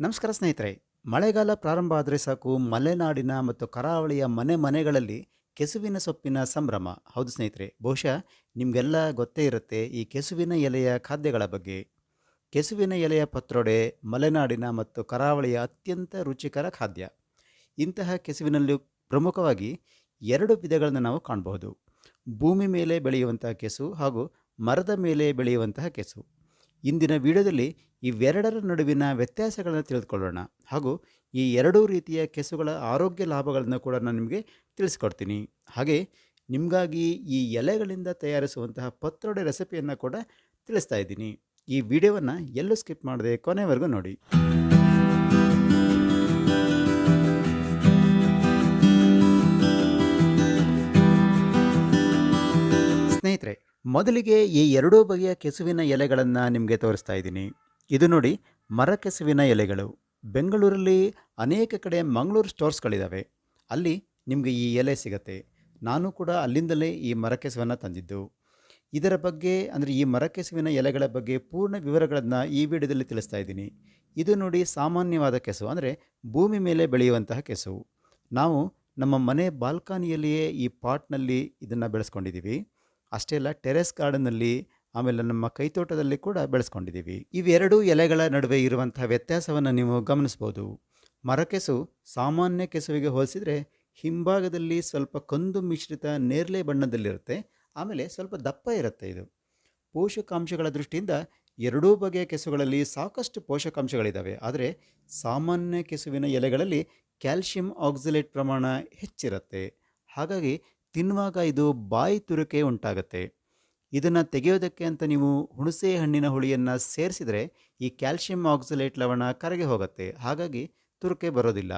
ನಮಸ್ಕಾರ ಸ್ನೇಹಿತರೆ. ಮಳೆಗಾಲ ಪ್ರಾರಂಭ ಆದರೆ ಸಾಕು, ಮಲೆನಾಡಿನ ಮತ್ತು ಕರಾವಳಿಯ ಮನೆ ಮನೆಗಳಲ್ಲಿ ಕೆಸುವಿನ ಸೊಪ್ಪಿನ ಸಂಭ್ರಮ. ಹೌದು ಸ್ನೇಹಿತರೆ, ಬಹುಶಃ ನಿಮಗೆಲ್ಲ ಗೊತ್ತೇ ಇರುತ್ತೆ ಈ ಕೆಸುವಿನ ಎಲೆಯ ಖಾದ್ಯಗಳ ಬಗ್ಗೆ. ಕೆಸುವಿನ ಎಲೆಯ ಪತ್ರೊಡೆ ಮಲೆನಾಡಿನ ಮತ್ತು ಕರಾವಳಿಯ ಅತ್ಯಂತ ರುಚಿಕರ ಖಾದ್ಯ. ಇಂತಹ ಕೆಸುವಿನಲ್ಲಿ ಪ್ರಮುಖವಾಗಿ ಎರಡು ವಿಧಗಳನ್ನು ನಾವು ಕಾಣಬಹುದು. ಭೂಮಿ ಮೇಲೆ ಬೆಳೆಯುವಂತಹ ಕೆಸು ಹಾಗೂ ಮರದ ಮೇಲೆ ಬೆಳೆಯುವಂತಹ ಕೆಸು. ಇಂದಿನ ವಿಡಿಯೋದಲ್ಲಿ ಇವೆರಡರ ನಡುವಿನ ವ್ಯತ್ಯಾಸಗಳನ್ನು ತಿಳಿದುಕೊಳ್ಳೋಣ. ಹಾಗೂ ಈ ಎರಡೂ ರೀತಿಯ ಕೆಸುಗಳ ಆರೋಗ್ಯ ಲಾಭಗಳನ್ನು ಕೂಡ ನಾನು ನಿಮಗೆ ತಿಳಿಸ್ಕೊಡ್ತೀನಿ. ಹಾಗೆ ನಿಮಗಾಗಿ ಈ ಎಲೆಗಳಿಂದ ತಯಾರಿಸುವಂತಹ ಪತ್ರೊಡೆ ರೆಸಿಪಿಯನ್ನು ಕೂಡ ತಿಳಿಸ್ತಾ ಇದ್ದೀನಿ. ಈ ವಿಡಿಯೋವನ್ನು ಎಲ್ಲೂ ಸ್ಕಿಪ್ ಮಾಡದೆ ಕೊನೆವರೆಗೂ ನೋಡಿ. ಸ್ನೇಹಿತರೆ ಮೊದಲಿಗೆ ಈ ಎರಡೂ ಬಗೆಯ ಕೆಸುವಿನ ಎಲೆಗಳನ್ನು ನಿಮಗೆ ತೋರಿಸ್ತಾ ಇದ್ದೀನಿ. ಇದು ನೋಡಿ ಮರ ಕೆಸುವಿನ ಎಲೆಗಳು. ಬೆಂಗಳೂರಲ್ಲಿ ಅನೇಕ ಕಡೆ ಮಂಗಳೂರು ಸ್ಟೋರ್ಸ್ಗಳಿದ್ದಾವೆ ಅಲ್ಲಿ ನಿಮಗೆ ಈ ಎಲೆ ಸಿಗತ್ತೆ. ನಾನು ಕೂಡ ಅಲ್ಲಿಂದಲೇ ಈ ಮರ ಕೆಸುವನ್ನು ತಂದಿದ್ದು. ಇದರ ಬಗ್ಗೆ ಅಂದರೆ ಈ ಮರ ಕೆಸುವಿನ ಎಲೆಗಳ ಬಗ್ಗೆ ಪೂರ್ಣ ವಿವರಗಳನ್ನು ಈ ವಿಡಿಯೋದಲ್ಲಿ ತಿಳಿಸ್ತಾ ಇದ್ದೀನಿ. ಇದು ನೋಡಿ ಸಾಮಾನ್ಯವಾದ ಕೆಸು, ಅಂದರೆ ಭೂಮಿ ಮೇಲೆ ಬೆಳೆಯುವಂತಹ ಕೆಸು. ನಾವು ನಮ್ಮ ಮನೆ ಬಾಲ್ಕನಿಯಲ್ಲಿಯೇ ಈ ಪಾಟ್ನಲ್ಲಿ ಇದನ್ನು ಬೆಳೆಸ್ಕೊಂಡಿದ್ದೀವಿ ಅಷ್ಟೇ ಅಲ್ಲ, ಟೆರೆಸ್ ಗಾರ್ಡನ್ನಲ್ಲಿ ಆಮೇಲೆ ನಮ್ಮ ಕೈತೋಟದಲ್ಲಿ ಕೂಡ ಬೆಳೆಸ್ಕೊಂಡಿದ್ದೀವಿ. ಇವೆರಡೂ ಎಲೆಗಳ ನಡುವೆ ಇರುವಂಥ ವ್ಯತ್ಯಾಸವನ್ನು ನೀವು ಗಮನಿಸ್ಬೋದು. ಮರಕೆಸು ಸಾಮಾನ್ಯ ಕೆಸುವಿಗೆ ಹೋಲಿಸಿದರೆ ಹಿಂಭಾಗದಲ್ಲಿ ಸ್ವಲ್ಪ ಕಂದು ಮಿಶ್ರಿತ ನೇರಳೆ ಬಣ್ಣದಲ್ಲಿರುತ್ತೆ, ಆಮೇಲೆ ಸ್ವಲ್ಪ ದಪ್ಪ ಇರುತ್ತೆ ಇದು. ಪೋಷಕಾಂಶಗಳ ದೃಷ್ಟಿಯಿಂದ ಎರಡೂ ಬಗೆಯ ಕೆಸುಗಳಲ್ಲಿ ಸಾಕಷ್ಟು ಪೋಷಕಾಂಶಗಳಿದ್ದಾವೆ. ಆದರೆ ಸಾಮಾನ್ಯ ಕೆಸುವಿನ ಎಲೆಗಳಲ್ಲಿ ಕ್ಯಾಲ್ಶಿಯಂ ಆಕ್ಸಿಲೇಟ್ ಪ್ರಮಾಣ ಹೆಚ್ಚಿರುತ್ತೆ. ಹಾಗಾಗಿ ತಿನ್ನುವಾಗ ಇದು ಬಾಯಿ ತುರಿಕೆ ಉಂಟಾಗುತ್ತೆ. ಇದನ್ನು ತೆಗೆಯೋದಕ್ಕೆ ಅಂತ ನೀವು ಹುಣಸೆ ಹಣ್ಣಿನ ಹುಳಿಯನ್ನು ಸೇರಿಸಿದರೆ ಈ ಕ್ಯಾಲ್ಶಿಯಂ ಆಕ್ಸಲೇಟ್ ಲವಣ ಕರಗಿ ಹೋಗುತ್ತೆ. ಹಾಗಾಗಿ ತುರುಕೆ ಬರೋದಿಲ್ಲ.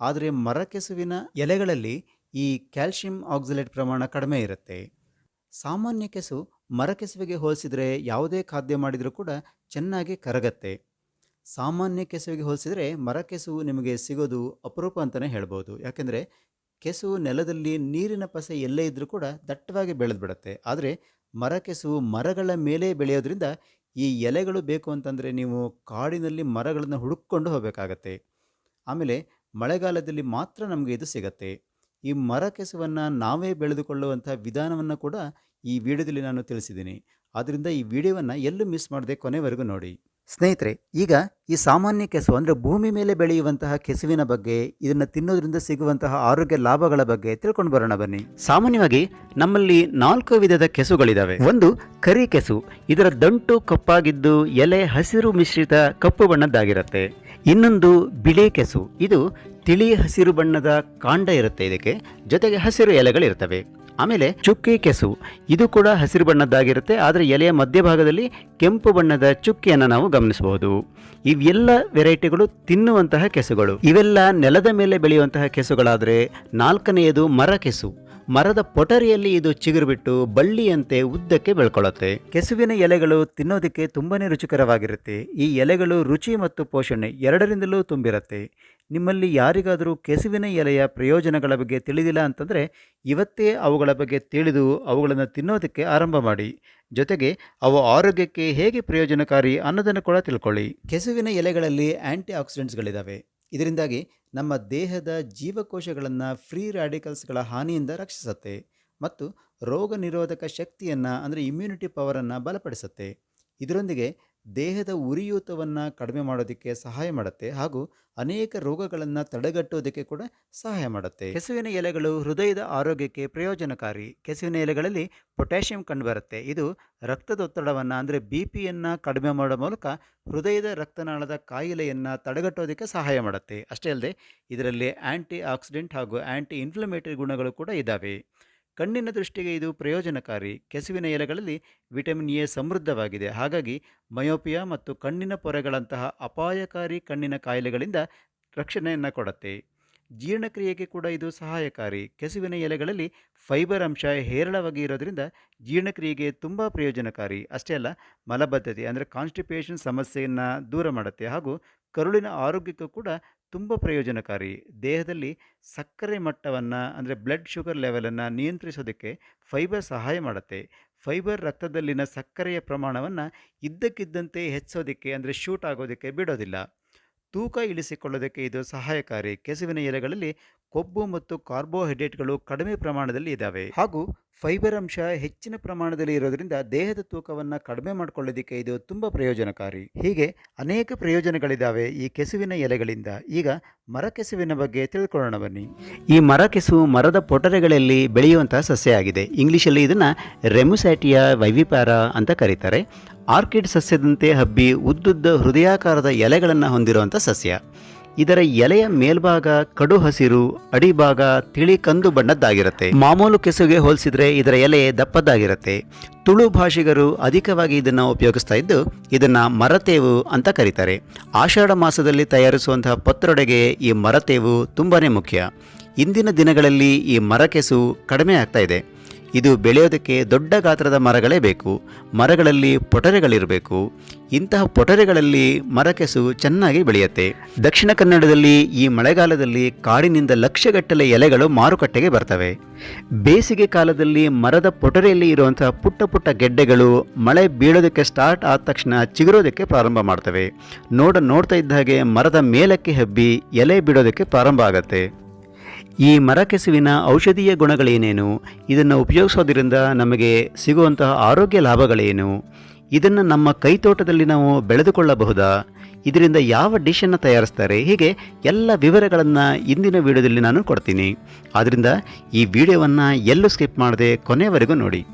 ಆದರೆ ಮರಕೆಸುವಿನ ಎಲೆಗಳಲ್ಲಿ ಈ ಕ್ಯಾಲ್ಶಿಯಂ ಆಕ್ಸಲೇಟ್ ಪ್ರಮಾಣ ಕಡಿಮೆ ಇರುತ್ತೆ. ಸಾಮಾನ್ಯ ಕೆಸು ಮರಕೆಸುವಿಗೆ ಹೋಲಿಸಿದರೆ ಯಾವುದೇ ಖಾದ್ಯ ಮಾಡಿದರೂ ಕೂಡ ಚೆನ್ನಾಗಿ ಕರಗತ್ತೆ. ಸಾಮಾನ್ಯ ಕೆಸುವಿಗೆ ಹೋಲಿಸಿದರೆ ಮರಕೆಸು ನಿಮಗೆ ಸಿಗೋದು ಅಪರೂಪ ಅಂತಲೇ ಹೇಳ್ಬೋದು. ಯಾಕೆಂದರೆ ಕೆಸು ನೆಲದಲ್ಲಿ ನೀರಿನ ಪಸೆ ಎಲ್ಲೇ ಇದ್ದರೂ ಕೂಡ ದಟ್ಟವಾಗಿ ಬೆಳೆದು ಬಿಡುತ್ತೆ ಆದರೆ ಕೆಸುವು ಮರಗಳ ಮೇಲೆ ಬೆಳೆಯೋದ್ರಿಂದ ಈ ಎಲೆಗಳು ಬೇಕು ಅಂತಂದರೆ ನೀವು ಕಾಡಿನಲ್ಲಿ ಮರಗಳನ್ನು ಹುಡುಕೊಂಡು ಹೋಗಬೇಕಾಗತ್ತೆ. ಆಮೇಲೆ ಮಳೆಗಾಲದಲ್ಲಿ ಮಾತ್ರ ನಮಗೆ ಇದು ಸಿಗತ್ತೆ. ಈ ಮರ ಕೆಸುವನ್ನು ನಾವೇ ಬೆಳೆದುಕೊಳ್ಳುವಂಥ ವಿಧಾನವನ್ನು ಕೂಡ ಈ ವಿಡಿಯೋದಲ್ಲಿ ನಾನು ತಿಳಿಸಿದ್ದೀನಿ. ಆದ್ದರಿಂದ ಈ ವಿಡಿಯೋವನ್ನು ಎಲ್ಲೂ ಮಿಸ್ ಮಾಡದೆ ಕೊನೆವರೆಗೂ ನೋಡಿ. ಸ್ನೇಹಿತರೆ, ಈಗ ಈ ಸಾಮಾನ್ಯ ಕೆಸು ಅಂದರೆ ಭೂಮಿ ಮೇಲೆ ಬೆಳೆಯುವಂತಹ ಕೆಸುವಿನ ಬಗ್ಗೆ, ಇದನ್ನು ತಿನ್ನೋದ್ರಿಂದ ಸಿಗುವಂತಹ ಆರೋಗ್ಯ ಲಾಭಗಳ ಬಗ್ಗೆ ತಿಳ್ಕೊಂಡು ಬರೋಣ ಬನ್ನಿ. ಸಾಮಾನ್ಯವಾಗಿ ನಮ್ಮಲ್ಲಿ ನಾಲ್ಕು ವಿಧದ ಕೆಸುಗಳಿದ್ದಾವೆ ಒಂದು ಕರಿ ಕೆಸು, ಇದರ ದಂಟು ಕಪ್ಪಾಗಿದ್ದು ಎಲೆ ಹಸಿರು ಮಿಶ್ರಿತ ಕಪ್ಪು ಬಣ್ಣದ್ದಾಗಿರುತ್ತೆ. ಇನ್ನೊಂದು ಬಿಳಿ ಕೆಸು, ಇದು ತಿಳಿ ಹಸಿರು ಬಣ್ಣದ ಕಾಂಡ ಇರುತ್ತೆ ಇದಕ್ಕೆ, ಜೊತೆಗೆ ಹಸಿರು ಎಲೆಗಳಿರ್ತವೆ. ಆಮೇಲೆ ಚುಕ್ಕಿ ಕೆಸು. ಇದು ಕೂಡ ಹಸಿರು ಬಣ್ಣದ್ದಾಗಿರುತ್ತೆ, ಆದರೆ ಎಲೆಯ ಮಧ್ಯಭಾಗದಲ್ಲಿ ಕೆಂಪು ಬಣ್ಣದ ಚುಕ್ಕಿಯನ್ನು ನಾವು ಗಮನಿಸಬಹುದು. ಇವೆಲ್ಲ ವೆರೈಟಿಗಳು ತಿನ್ನುವಂತಹ ಕೆಸುಗಳು. ಇವೆಲ್ಲ ನೆಲದ ಮೇಲೆ ಬೆಳೆಯುವಂತಹ ಕೆಸುಗಳಾದರೆ ನಾಲ್ಕನೆಯದು ಮರ ಕೆಸು. ಮರದ ಪೊಟರಿಯಲ್ಲಿ ಇದು ಚಿಗುರು ಬಿಟ್ಟು ಬಳ್ಳಿಯಂತೆ ಉದ್ದಕ್ಕೆ ಬೆಳ್ಕೊಳ್ಳುತ್ತೆ. ಕೆಸುವಿನ ಎಲೆಗಳು ತಿನ್ನೋದಕ್ಕೆ ತುಂಬಾನೇ ರುಚಿಕರವಾಗಿರುತ್ತೆ. ಈ ಎಲೆಗಳು ರುಚಿ ಮತ್ತು ಪೋಷಣೆ ಎರಡರಿಂದಲೂ ತುಂಬಿರುತ್ತೆ. ನಿಮ್ಮಲ್ಲಿ ಯಾರಿಗಾದರೂ ಕೆಸುವಿನ ಎಲೆಯ ಪ್ರಯೋಜನಗಳ ಬಗ್ಗೆ ತಿಳಿದಿಲ್ಲ ಅಂತಂದರೆ ಇವತ್ತೇ ಅವುಗಳ ಬಗ್ಗೆ ತಿಳಿದು ಅವುಗಳನ್ನು ತಿನ್ನೋದಕ್ಕೆ ಆರಂಭ ಮಾಡಿ. ಜೊತೆಗೆ ಅವು ಆರೋಗ್ಯಕ್ಕೆ ಹೇಗೆ ಪ್ರಯೋಜನಕಾರಿ ಅನ್ನೋದನ್ನು ಕೂಡ ತಿಳ್ಕೊಳ್ಳಿ. ಕೆಸುವಿನ ಎಲೆಗಳಲ್ಲಿ ಆ್ಯಂಟಿ ಆಕ್ಸಿಡೆಂಟ್ಸ್ಗಳಿದ್ದಾವೆ ಇದರಿಂದಾಗಿ ನಮ್ಮ ದೇಹದ ಜೀವಕೋಶಗಳನ್ನು ಫ್ರೀ ರ್ಯಾಡಿಕಲ್ಸ್ಗಳ ಹಾನಿಯಿಂದ ರಕ್ಷಿಸುತ್ತೆ ಮತ್ತು ರೋಗ ನಿರೋಧಕ ಶಕ್ತಿಯನ್ನು ಅಂದರೆ ಇಮ್ಯುನಿಟಿ ಪವರನ್ನು ಬಲಪಡಿಸುತ್ತೆ. ಇದರೊಂದಿಗೆ ದೇಹದ ಉರಿಯೂತವನ್ನು ಕಡಿಮೆ ಮಾಡೋದಕ್ಕೆ ಸಹಾಯ ಮಾಡುತ್ತೆ ಹಾಗೂ ಅನೇಕ ರೋಗಗಳನ್ನು ತಡೆಗಟ್ಟೋದಕ್ಕೆ ಕೂಡ ಸಹಾಯ ಮಾಡುತ್ತೆ. ಕೆಸುವಿನ ಎಲೆಗಳು ಹೃದಯದ ಆರೋಗ್ಯಕ್ಕೆ ಪ್ರಯೋಜನಕಾರಿ. ಕೆಸುವಿನ ಎಲೆಗಳಲ್ಲಿ ಪೊಟ್ಯಾಷಿಯಂ ಕಂಡುಬರುತ್ತೆ. ಇದು ರಕ್ತದೊತ್ತಡವನ್ನು ಅಂದರೆ ಬಿ ಪಿಯನ್ನು ಕಡಿಮೆ ಮಾಡೋ ಮೂಲಕ ಹೃದಯದ ರಕ್ತನಾಳದ ಕಾಯಿಲೆಯನ್ನು ತಡೆಗಟ್ಟೋದಕ್ಕೆ ಸಹಾಯ ಮಾಡುತ್ತೆ. ಅಷ್ಟೇ ಅಲ್ಲದೆ ಇದರಲ್ಲಿ ಆ್ಯಂಟಿ ಆಕ್ಸಿಡೆಂಟ್ ಹಾಗೂ ಆ್ಯಂಟಿ ಇನ್ಫ್ಲಮೇಟರಿ ಗುಣಗಳು ಕೂಡ ಇದ್ದಾವೆ ಕಣ್ಣಿನ ದೃಷ್ಟಿಗೆ ಇದು ಪ್ರಯೋಜನಕಾರಿ. ಕೆಸುವಿನ ಎಲೆಗಳಲ್ಲಿ ವಿಟಮಿನ್ ಎ ಸಮೃದ್ಧವಾಗಿದೆ. ಹಾಗಾಗಿ ಮಯೋಪಿಯಾ ಮತ್ತು ಕಣ್ಣಿನ ಪೊರೆಗಳಂತಹ ಅಪಾಯಕಾರಿ ಕಣ್ಣಿನ ಕಾಯಿಲೆಗಳಿಂದ ರಕ್ಷಣೆಯನ್ನು ಕೊಡುತ್ತೆ. ಜೀರ್ಣಕ್ರಿಯೆಗೆ ಕೂಡ ಇದು ಸಹಾಯಕಾರಿ. ಕೆಸುವಿನ ಎಲೆಗಳಲ್ಲಿ ಫೈಬರ್ ಅಂಶ ಹೇರಳವಾಗಿ ಇರೋದರಿಂದ ಜೀರ್ಣಕ್ರಿಯೆಗೆ ತುಂಬ ಪ್ರಯೋಜನಕಾರಿ. ಅಷ್ಟೇ ಅಲ್ಲ, ಮಲಬದ್ಧತೆ ಅಂದರೆ ಕಾನ್ಸ್ಟಿಪೇಷನ್ ಸಮಸ್ಯೆಯನ್ನು ದೂರ ಮಾಡುತ್ತೆ. ಹಾಗೂ ಕರುಳಿನ ಆರೋಗ್ಯಕ್ಕೂ ಕೂಡ ತುಂಬ ಪ್ರಯೋಜನಕಾರಿ. ದೇಹದಲ್ಲಿ ಸಕ್ಕರೆ ಮಟ್ಟವನ್ನು, ಅಂದರೆ ಬ್ಲಡ್ ಶುಗರ್ ಲೆವೆಲನ್ನು ನಿಯಂತ್ರಿಸೋದಕ್ಕೆ ಫೈಬರ್ ಸಹಾಯ ಮಾಡುತ್ತೆ. ಫೈಬರ್ ರಕ್ತದಲ್ಲಿನ ಸಕ್ಕರೆಯ ಪ್ರಮಾಣವನ್ನು ಇದ್ದಕ್ಕಿದ್ದಂತೆ ಹೆಚ್ಚೋದಕ್ಕೆ, ಅಂದರೆ ಶೂಟ್ ಆಗೋದಕ್ಕೆ ಬಿಡೋದಿಲ್ಲ. ತೂಕ ಇಳಿಸಿಕೊಳ್ಳೋದಕ್ಕೆ ಇದು ಸಹಾಯಕಾರಿ. ಕೆಸುವಿನ ಎಲೆಗಳಲ್ಲಿ ಕೊಬ್ಬು ಮತ್ತು ಕಾರ್ಬೋಹೈಡ್ರೇಟ್ಗಳು ಕಡಿಮೆ ಪ್ರಮಾಣದಲ್ಲಿ ಇದ್ದಾವೆ ಹಾಗೂ ಫೈಬರ್ ಅಂಶ ಹೆಚ್ಚಿನ ಪ್ರಮಾಣದಲ್ಲಿ ಇರೋದ್ರಿಂದ ದೇಹದ ತೂಕವನ್ನು ಕಡಿಮೆ ಮಾಡ್ಕೊಳ್ಳೋದಕ್ಕೆ ಇದು ತುಂಬ ಪ್ರಯೋಜನಕಾರಿ. ಹೀಗೆ ಅನೇಕ ಪ್ರಯೋಜನಗಳಿದ್ದಾವೆ ಈ ಕೆಸುವಿನ ಎಲೆಗಳಿಂದ. ಈಗ ಮರ ಕೆಸುವಿನ ಬಗ್ಗೆ ತಿಳ್ಕೊಳ್ಳೋಣ ಬನ್ನಿ. ಈ ಮರ ಕೆಸುವು ಮರದ ಪೊಟರೆಗಳಲ್ಲಿ ಬೆಳೆಯುವಂತಹ ಸಸ್ಯ ಆಗಿದೆ ಇಂಗ್ಲೀಷಲ್ಲಿ ಇದನ್ನು ರೆಮುಸ್ಯಾಟಿಯಾ ವೈವಿಪಾರ ಅಂತ ಕರೀತಾರೆ. ಆರ್ಕಿಡ್ ಸಸ್ಯದಂತೆ ಹಬ್ಬಿ ಉದ್ದುದ್ದ ಹೃದಯಾಕಾರದ ಎಲೆಗಳನ್ನು ಹೊಂದಿರುವಂಥ ಸಸ್ಯ. ಇದರ ಎಲೆಯ ಮೇಲ್ಭಾಗ ಕಡು ಹಸಿರು, ಅಡಿಭಾಗ ತಿಳಿ ಕಂದು ಬಣ್ಣದ್ದಾಗಿರುತ್ತೆ. ಮಾಮೂಲು ಕೆಸುಗೆ ಹೋಲಿಸಿದ್ರೆ ಇದರ ಎಲೆ ದಪ್ಪದ್ದಾಗಿರುತ್ತೆ. ತುಳು ಭಾಷಿಗರು ಅಧಿಕವಾಗಿ ಇದನ್ನು ಉಪಯೋಗಿಸ್ತಾ ಇದ್ದು, ಇದನ್ನು ಮರತೇವು ಅಂತ ಕರೀತಾರೆ. ಆಷಾಢ ಮಾಸದಲ್ಲಿ ತಯಾರಿಸುವಂತಹ ಪತ್ರೊಡೆಗೆ ಈ ಮರತೇವು ತುಂಬಾ ಮುಖ್ಯ. ಇಂದಿನ ದಿನಗಳಲ್ಲಿ ಈ ಮರಕೆಸು ಕಡಿಮೆ ಆಗ್ತಾ ಇದೆ. ಇದು ಬೆಳೆಯೋದಕ್ಕೆ ದೊಡ್ಡ ಗಾತ್ರದ ಮರಗಳೇ ಬೇಕು. ಮರಗಳಲ್ಲಿ ಪೊಟರೆಗಳಿರಬೇಕು. ಇಂತಹ ಪೊಟರೆಗಳಲ್ಲಿ ಮರಕೆಸು ಚೆನ್ನಾಗಿ ಬೆಳೆಯುತ್ತೆ. ದಕ್ಷಿಣ ಕನ್ನಡದಲ್ಲಿ ಈ ಮಳೆಗಾಲದಲ್ಲಿ ಕಾಡಿನಿಂದ ಲಕ್ಷಗಟ್ಟಲೆ ಎಲೆಗಳು ಮಾರುಕಟ್ಟೆಗೆ ಬರ್ತವೆ. ಬೇಸಿಗೆ ಕಾಲದಲ್ಲಿ ಮರದ ಪೊಟರೆಯಲ್ಲಿ ಇರುವಂತಹ ಪುಟ್ಟ ಪುಟ್ಟ ಗೆಡ್ಡೆಗಳು ಮಳೆ ಬೀಳೋದಕ್ಕೆ ಸ್ಟಾರ್ಟ್ ಆದ ತಕ್ಷಣ ಚಿಗುರೋದಕ್ಕೆ ಪ್ರಾರಂಭ ಮಾಡ್ತವೆ. ನೋಡ ನೋಡ್ತಾ ಇದ್ದ ಹಾಗೆ ಮರದ ಮೇಲಕ್ಕೆ ಹಬ್ಬಿ ಎಲೆ ಬಿಡೋದಕ್ಕೆ ಪ್ರಾರಂಭ ಆಗತ್ತೆ. ಈ ಮರಕೆಸುವಿನ ಔಷಧೀಯ ಗುಣಗಳೇನೇನು? ಇದನ್ನು ಉಪಯೋಗಿಸೋದ್ರಿಂದ ನಮಗೆ ಸಿಗುವಂತಹ ಆರೋಗ್ಯ ಲಾಭಗಳೇನು? ಇದನ್ನು ನಮ್ಮ ಕೈತೋಟದಲ್ಲಿ ನಾವು ಬೆಳೆದುಕೊಳ್ಳಬಹುದಾ? ಇದರಿಂದ ಯಾವ ಡಿಶನ್ನು ತಯಾರಿಸ್ತಾರೆ? ಹೀಗೆ ಎಲ್ಲ ವಿವರಗಳನ್ನು ಇಂದಿನ ವಿಡಿಯೋದಲ್ಲಿ ನಾನು ಕೊಡ್ತೀನಿ. ಆದ್ದರಿಂದ ಈ ವಿಡಿಯೋವನ್ನು ಎಲ್ಲೂ ಸ್ಕಿಪ್ ಮಾಡದೆ ಕೊನೆಯವರೆಗೂ ನೋಡಿ.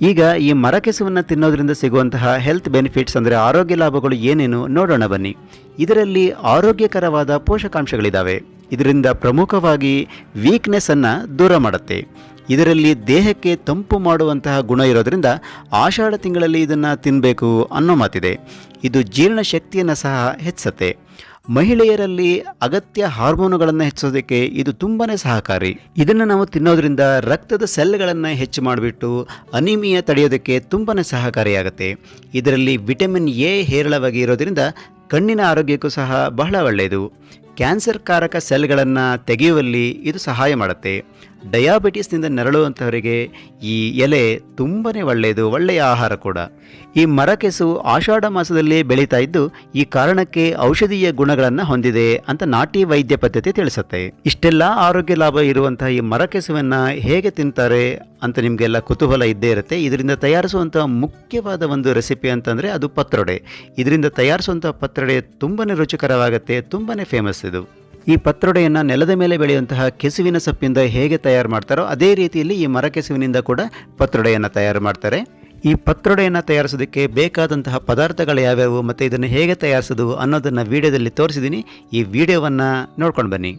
ಈಗ ಈ ಮರಕೆಸುವನ್ನು ತಿನ್ನೋದ್ರಿಂದ ಸಿಗುವಂತಹ ಹೆಲ್ತ್ ಬೆನಿಫಿಟ್ಸ್ ಅಂದರೆ ಆರೋಗ್ಯ ಲಾಭಗಳು ಏನೇನು ನೋಡೋಣ ಬನ್ನಿ. ಇದರಲ್ಲಿ ಆರೋಗ್ಯಕರವಾದ ಪೋಷಕಾಂಶಗಳಿದ್ದಾವೆ ಇದರಿಂದ ಪ್ರಮುಖವಾಗಿ ವೀಕ್ನೆಸ್ಸನ್ನು ದೂರ ಮಾಡುತ್ತೆ. ಇದರಲ್ಲಿ ದೇಹಕ್ಕೆ ತಂಪು ಮಾಡುವಂತಹ ಗುಣ ಇರೋದರಿಂದ ಆಷಾಢ ತಿಂಗಳಲ್ಲಿ ಇದನ್ನು ತಿನ್ನಬೇಕು ಅನ್ನೋ ಮಾತಿದೆ. ಇದು ಜೀರ್ಣಶಕ್ತಿಯನ್ನು ಸಹ ಹೆಚ್ಚಿಸುತ್ತೆ. ಮಹಿಳೆಯರಲ್ಲಿ ಅಗತ್ಯ ಹಾರ್ಮೋನುಗಳನ್ನು ಹೆಚ್ಚಿಸೋದಕ್ಕೆ ಇದು ತುಂಬಾ ಸಹಕಾರಿ. ಇದನ್ನು ನಾವು ತಿನ್ನೋದ್ರಿಂದ ರಕ್ತದ ಸೆಲ್ಗಳನ್ನು ಹೆಚ್ಚು ಮಾಡಿಬಿಟ್ಟು ಅನಿಮಿಯ ತಡೆಯೋದಕ್ಕೆ ತುಂಬಾ ಸಹಕಾರಿಯಾಗುತ್ತೆ. ಇದರಲ್ಲಿ ವಿಟಮಿನ್ ಎ ಹೇರಳವಾಗಿ ಇರೋದರಿಂದ ಕಣ್ಣಿನ ಆರೋಗ್ಯಕ್ಕೂ ಸಹ ಬಹಳ ಒಳ್ಳೆಯದು. ಕ್ಯಾನ್ಸರ್ ಕಾರಕ ಸೆಲ್ಗಳನ್ನು ತೆಗೆಯುವಲ್ಲಿ ಇದು ಸಹಾಯ ಮಾಡುತ್ತೆ. ಡಯಾಬಿಟಿಸ್ನಿಂದ ನರಳುವಂಥವರಿಗೆ ಈ ಎಲೆ ತುಂಬಾ ಒಳ್ಳೆಯದು, ಒಳ್ಳೆಯ ಆಹಾರ ಕೂಡ. ಈ ಮರಕೆಸು ಆಷಾಢ ಮಾಸದಲ್ಲಿ ಬೆಳೀತಾ ಇದ್ದು ಈ ಕಾರಣಕ್ಕೆ ಔಷಧೀಯ ಗುಣಗಳನ್ನು ಹೊಂದಿದೆ ಅಂತ ನಾಟಿ ವೈದ್ಯ ಪದ್ಧತಿ ತಿಳಿಸುತ್ತೆ. ಇಷ್ಟೆಲ್ಲ ಆರೋಗ್ಯ ಲಾಭ ಇರುವಂತಹ ಈ ಮರಕೆಸುವನ್ನು ಹೇಗೆ ತಿಂತಾರೆ ಅಂತ ನಿಮಗೆಲ್ಲ ಕುತೂಹಲ ಇದ್ದೇ ಇರುತ್ತೆ. ಇದರಿಂದ ತಯಾರಿಸುವಂಥ ಮುಖ್ಯವಾದ ಒಂದು ರೆಸಿಪಿ ಅಂತಂದರೆ ಅದು ಪತ್ರೊಡೆ. ಇದರಿಂದ ತಯಾರಿಸುವಂಥ ಪತ್ರೊಡೆ ತುಂಬಾ ರುಚಿಕರವಾಗುತ್ತೆ ತುಂಬಾ ಫೇಮಸ್ ಇದು. ಈ ಪತ್ರೊಡೆಯನ್ನು ನೆಲದ ಮೇಲೆ ಬೆಳೆಯುವಂತಹ ಕೆಸುವಿನ ಸೊಪ್ಪಿಂದ ಹೇಗೆ ತಯಾರು ಮಾಡ್ತಾರೋ ಅದೇ ರೀತಿಯಲ್ಲಿ ಈ ಮರ ಕೆಸುವಿನಿಂದ ಕೂಡ ಪತ್ರೊಡೆಯನ್ನು ತಯಾರು ಮಾಡ್ತಾರೆ. ಈ ಪತ್ರೊಡೆಯನ್ನು ತಯಾರಿಸೋದಕ್ಕೆ ಬೇಕಾದಂತಹ ಪದಾರ್ಥಗಳು ಯಾವ್ಯಾವು ಮತ್ತು ಇದನ್ನು ಹೇಗೆ ತಯಾರಿಸೋದು ಅನ್ನೋದನ್ನು ವಿಡಿಯೋದಲ್ಲಿ ತೋರಿಸಿದ್ದೀನಿ ಈ ವಿಡಿಯೋವನ್ನು ನೋಡ್ಕೊಂಡು ಬನ್ನಿ.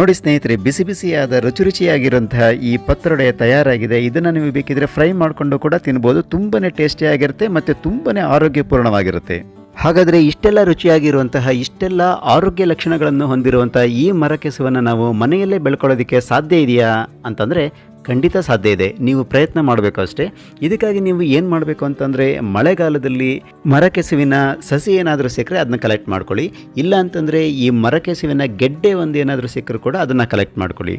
ನೋಡಿ ಸ್ನೇಹಿತರೆ, ಬಿಸಿ ಬಿಸಿಯಾದ, ರುಚಿ ರುಚಿಯಾಗಿರುವಂತಹ ಈ ಪತ್ರೊಡೆ ತಯಾರಾಗಿದೆ. ಇದನ್ನು ನೀವು ಬೇಕಿದ್ರೆ ಫ್ರೈ ಮಾಡಿಕೊಂಡು ಕೂಡ ತಿನ್ಬೋದು. ತುಂಬಾ ಟೇಸ್ಟಿಯಾಗಿರುತ್ತೆ ಮತ್ತು ತುಂಬಾ ಆರೋಗ್ಯಪೂರ್ಣವಾಗಿರುತ್ತೆ. ಹಾಗಾದರೆ ಇಷ್ಟೆಲ್ಲ ರುಚಿಯಾಗಿರುವಂತಹ, ಇಷ್ಟೆಲ್ಲ ಆರೋಗ್ಯ ಲಕ್ಷಣಗಳನ್ನು ಹೊಂದಿರುವಂತಹ ಈ ಮರಕೆಸುವನ್ನು ನಾವು ಮನೆಯಲ್ಲೇ ಬೆಳ್ಕೊಳ್ಳೋದಕ್ಕೆ ಸಾಧ್ಯ ಇದೆಯಾ? ಅಂತಂದರೆ ಖಂಡಿತ ಸಾಧ್ಯ ಇದೆ. ನೀವು ಪ್ರಯತ್ನ ಮಾಡಬೇಕು ಅಷ್ಟೇ ಇದಕ್ಕಾಗಿ ನೀವು ಏನು ಮಾಡಬೇಕು ಅಂತಂದರೆ, ಮಳೆಗಾಲದಲ್ಲಿ ಮರಕೆಸುವಿನ ಸಸಿ ಏನಾದರೂ ಸಿಕ್ಕರೆ ಅದನ್ನ ಕಲೆಕ್ಟ್ ಮಾಡ್ಕೊಳ್ಳಿ. ಇಲ್ಲ ಅಂತಂದರೆ, ಈ ಮರಕೆಸುವಿನ ಗೆಡ್ಡೆ ಒಂದು ಏನಾದರೂ ಸಿಕ್ಕರೂ ಕೂಡ ಅದನ್ನು ಕಲೆಕ್ಟ್ ಮಾಡ್ಕೊಳ್ಳಿ.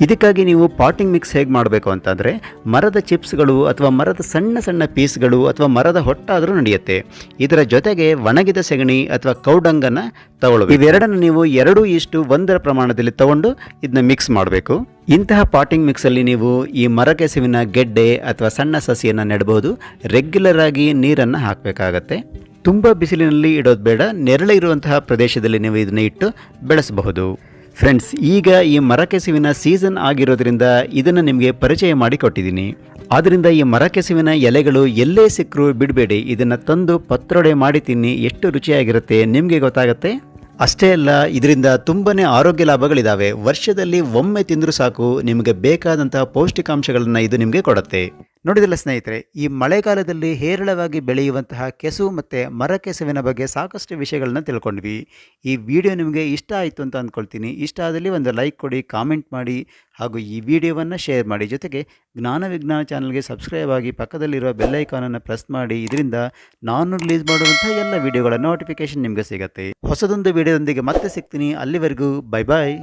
ಇದಕ್ಕಾಗಿ ನೀವು ಪಾಟಿಂಗ್ ಮಿಕ್ಸ್ ಹೇಗೆ ಮಾಡಬೇಕು ಅಂತಂದರೆ ಮರದ ಚಿಪ್ಸ್ಗಳು ಅಥವಾ ಮರದ ಸಣ್ಣ ಸಣ್ಣ ಪೀಸ್ಗಳು ಅಥವಾ ಮರದ ಹೊಟ್ಟಾದರೂ ನಡೆಯುತ್ತೆ. ಇದರ ಜೊತೆಗೆ ಒಣಗಿದ ಸೆಗಣಿ ಅಥವಾ ಕೌಡಂಗನ್ನು ತಗೊಳ್ಬೇಕು. ಇವೆರಡನ್ನು ನೀವು ಎರಡು ಇಷ್ಟು ಒಂದರ ಪ್ರಮಾಣದಲ್ಲಿ ತಗೊಂಡು ಇದನ್ನ ಮಿಕ್ಸ್ ಮಾಡಬೇಕು. ಇಂತಹ ಪಾಟಿಂಗ್ ಮಿಕ್ಸಲ್ಲಿ ನೀವು ಈ ಮರಕೆಸುವಿನ ಗೆಡ್ಡೆ ಅಥವಾ ಸಣ್ಣ ಸಸಿಯನ್ನು ನೆಡಬಹುದು. ರೆಗ್ಯುಲರ್ ಆಗಿ ನೀರನ್ನು ಹಾಕಬೇಕಾಗತ್ತೆ. ತುಂಬ ಬಿಸಿಲಿನಲ್ಲಿ ಇಡೋದು ಬೇಡ. ನೆರಳಿರುವಂತಹ ಪ್ರದೇಶದಲ್ಲಿ ನೀವು ಇದನ್ನ ಇಟ್ಟು ಬೆಳೆಸಬಹುದು. ಫ್ರೆಂಡ್ಸ್ ಈಗ ಈ ಮರಕೆಸುವಿನ ಸೀಸನ್ ಆಗಿರೋದ್ರಿಂದ ಇದನ್ನು ನಿಮಗೆ ಪರಿಚಯ ಮಾಡಿಕೊಟ್ಟಿದ್ದೀನಿ. ಆದ್ದರಿಂದ ಈ ಮರಕೆಸುವಿನ ಎಲೆಗಳು ಎಲ್ಲೇ ಸಿಕ್ಕರೂ ಬಿಡಬೇಡಿ. ಇದನ್ನು ತಂದು ಪತ್ರೊಡೆ ಮಾಡಿ ತಿನ್ನಿ, ಎಷ್ಟು ರುಚಿಯಾಗಿರುತ್ತೆ ನಿಮಗೆ ಗೊತ್ತಾಗುತ್ತೆ? ಅಷ್ಟೇ ಅಲ್ಲ, ಇದರಿಂದ ತುಂಬಾ ಆರೋಗ್ಯ ಲಾಭಗಳಿದ್ದಾವೆ ವರ್ಷದಲ್ಲಿ ಒಮ್ಮೆ ತಿಂದರೂ ಸಾಕು, ನಿಮಗೆ ಬೇಕಾದಂತಹ ಪೌಷ್ಟಿಕಾಂಶಗಳನ್ನು ಇದು ನಿಮಗೆ ಕೊಡುತ್ತೆ. ನೋಡಿದಿಲ್ಲ ಸ್ನೇಹಿತರೆ, ಈ ಮಳೆಗಾಲದಲ್ಲಿ ಹೇರಳವಾಗಿ ಬೆಳೆಯುವಂತಹ ಕೆಸು ಮತ್ತು ಮರ ಕೆಸುವಿನ ಬಗ್ಗೆ ಸಾಕಷ್ಟು ವಿಷಯಗಳನ್ನ ತಿಳ್ಕೊಂಡ್ವಿ ಈ ವಿಡಿಯೋ ನಿಮಗೆ ಇಷ್ಟ ಆಯಿತು ಅಂತ ಅಂದ್ಕೊಳ್ತೀನಿ. ಇಷ್ಟ ಆದಲ್ಲಿ ಒಂದು ಲೈಕ್ ಕೊಡಿ, ಕಾಮೆಂಟ್ ಮಾಡಿ, ಹಾಗೂ ಈ ವಿಡಿಯೋವನ್ನು ಶೇರ್ ಮಾಡಿ. ಜೊತೆಗೆ ಜ್ಞಾನ ವಿಜ್ಞಾನ ಚಾನಲ್ಗೆ ಸಬ್ಸ್ಕ್ರೈಬ್ ಆಗಿ ಪಕ್ಕದಲ್ಲಿರುವ ಬೆಲ್ಲೈಕಾನನ್ನು ಪ್ರೆಸ್ ಮಾಡಿ. ಇದರಿಂದ ನಾನು ರಿಲೀಸ್ ಮಾಡುವಂಥ ಎಲ್ಲ ವಿಡಿಯೋಗಳ ನೋಟಿಫಿಕೇಶನ್ ನಿಮಗೆ ಸಿಗುತ್ತೆ. ಹೊಸದೊಂದು ವಿಡಿಯೋದೊಂದಿಗೆ ಮತ್ತೆ ಸಿಗ್ತೀನಿ. ಅಲ್ಲಿವರೆಗೂ ಬೈ ಬಾಯ್